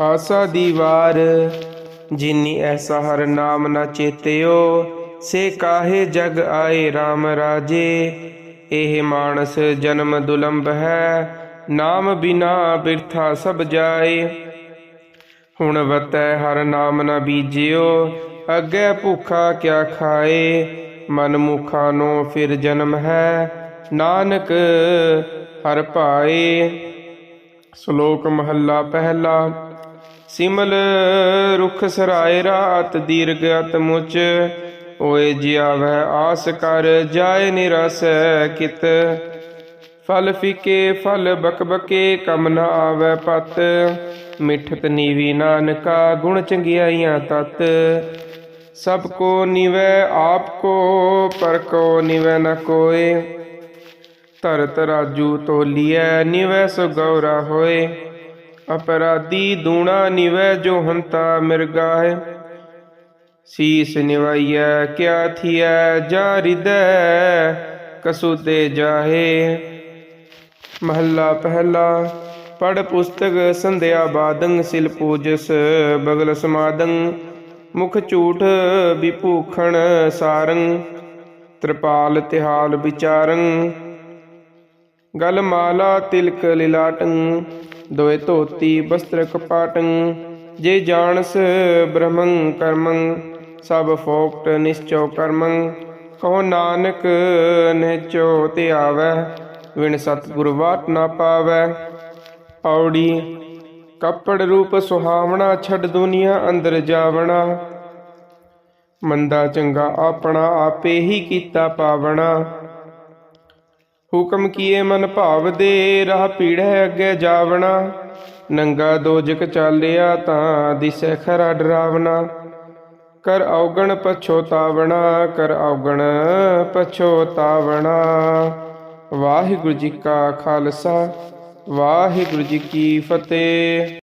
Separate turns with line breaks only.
ਆਸਾ ਦੀ ਵਾਰ, ਜਿਨੀ ਐਸਾ ਹਰ ਨਾਮ ਨਾ ਚੇਤਿਓ, ਸੇ ਕਾਹੇ ਜਗ ਆਏ RAM ਰਾਜੇ? ਇਹ ਮਾਨਸ ਜਨਮ ਦੁਲੰਭ ਹੈ, ਨਾਮ ਬਿਨਾ ਬਿਰਥਾ ਸਭ ਜਾਏ। ਹੁਣ ਵਤੈ ਹਰ ਨਾਮ ਨਾ ਬੀਜਿਓ, ਅੱਗੇ ਭੁੱਖਾ ਕਿਆ ਖਾਏ? ਮਨ ਮੁਖਾ ਨੂੰ ਫਿਰ ਜਨਮ ਹੈ, ਨਾਨਕ ਹਰ ਭਾਏ ਸ਼ਲੋਕ ਮਹੱਲਾ ਪਹਿਲਾ। ਸਿਮਲ ਰੁਖ ਸਰਾਏ ਰਾਤ ਦੀਰਘ ਅਤ ਮੁਚ, ਓਏ ਜਿਆਵੈ ਆਸ ਕਰ ਜਾਏ ਨਿਰਸ ਕਿਤ। ਫਲ ਫਿਕੇ, ਫਲ ਬਕਬਕੇ, ਕਮ ਨ ਆਵੈ ਪਤ। ਮਿਠਤ ਨੀਵੀ ਨਾਨਕਾ, ਗੁਣ ਚੰਗਿਆਈਆਂ ਤਤ। ਸਭ ਕੋ ਨਿਵੈ, ਆਪ ਕੋ, ਪਰ ਕੋ ਨਿਵੈ ਨ ਕੋਏ। ਧਰਤ ਰਾਜੂ ਤੋਲੀਐ, ਨਿਵੈ ਸੋ ਗੌਰਾ ਹੋਏ। ਅਪਰਾਧੀ ਦੂਣਾ ਨਿਵੈ ਜੋ ਹੰਤਾ ਮਿਰਗਾਏ ਸੀਸ ਨਿਵਾਈਐ, ਕਿਆ ਥੀਐ, ਜਾ ਰਿਦੈ ਕਸੂ ਤੇ ਜਾਹੇ। ਮਹੱਲਾ ਪਹਿਲਾ ਪੜ ਪੁਸਤਕ ਸੰਧਿਆ ਬਾਦੰ, ਸਿਲ ਪੂਜਸ ਬਗਲ ਸਮਾਦੰ। ਮੁਖ ਝੂਠ ਵਿਭੂਖਣ ਸਾਰੰ, ਤ੍ਰਿਪਾਲ ਤਿਹਾਲ ਵਿਚਾਰੰ। ਗਲ ਮਾਲਾ ਤਿਲਕ ਲਿਲਾਟੰ ਦੋਏ ਧੋਤੀ ਬਸਤਰ ਕਪਾਟੰ, ਜੇ ਜਾਣਸ ਬ੍ਰਹਮੰ ਕਰਮੰ, ਸਭ ਫੋਕਟ ਨਿਸ਼ਚੋ ਕਰਮੰ। ਕਹੋ ਨਾਨਕ ਨਿਚੋ ਤੇ ਆਵੈ, ਵਿਣ ਸਤਿਗੁਰ ਵਾਟ ਨਾ ਪਾਵੈ। ਪੌੜੀ, ਕੱਪੜ ਰੂਪ ਸੁਹਾਵਣਾ, ਛੱਡ ਦੁਨੀਆ ਅੰਦਰ ਜਾਵਣਾ। ਮੰਦਾ ਚੰਗਾ ਆਪਣਾ, ਆਪੇ ਹੀ ਕੀਤਾ ਪਾਵਣਾ। ਹੁਕਮ ਕੀਏ ਮਨ ਭਾਵ ਦੇ, ਰਾਹ ਪੀੜੈ ਅੱਗੇ ਜਾਵਣਾ। ਨੰਗਾ ਦੋਜਕ ਚਾਲਿਆ ਤਾਂ ਦਿਸੈ ਖਰਾ ਡਰਾਵਣਾ। ਕਰ ਔਗਣ ਪਛੋਤਾਵਣਾ ਕਰ ਔਗਣ ਪਛੋਤਾਵਣਾ ਵਾਹਿਗੁਰੂ ਜੀ ਕਾ ਖਾਲਸਾ, ਵਾਹਿਗੁਰੂ ਜੀ ਕੀ ਫਤਿਹ।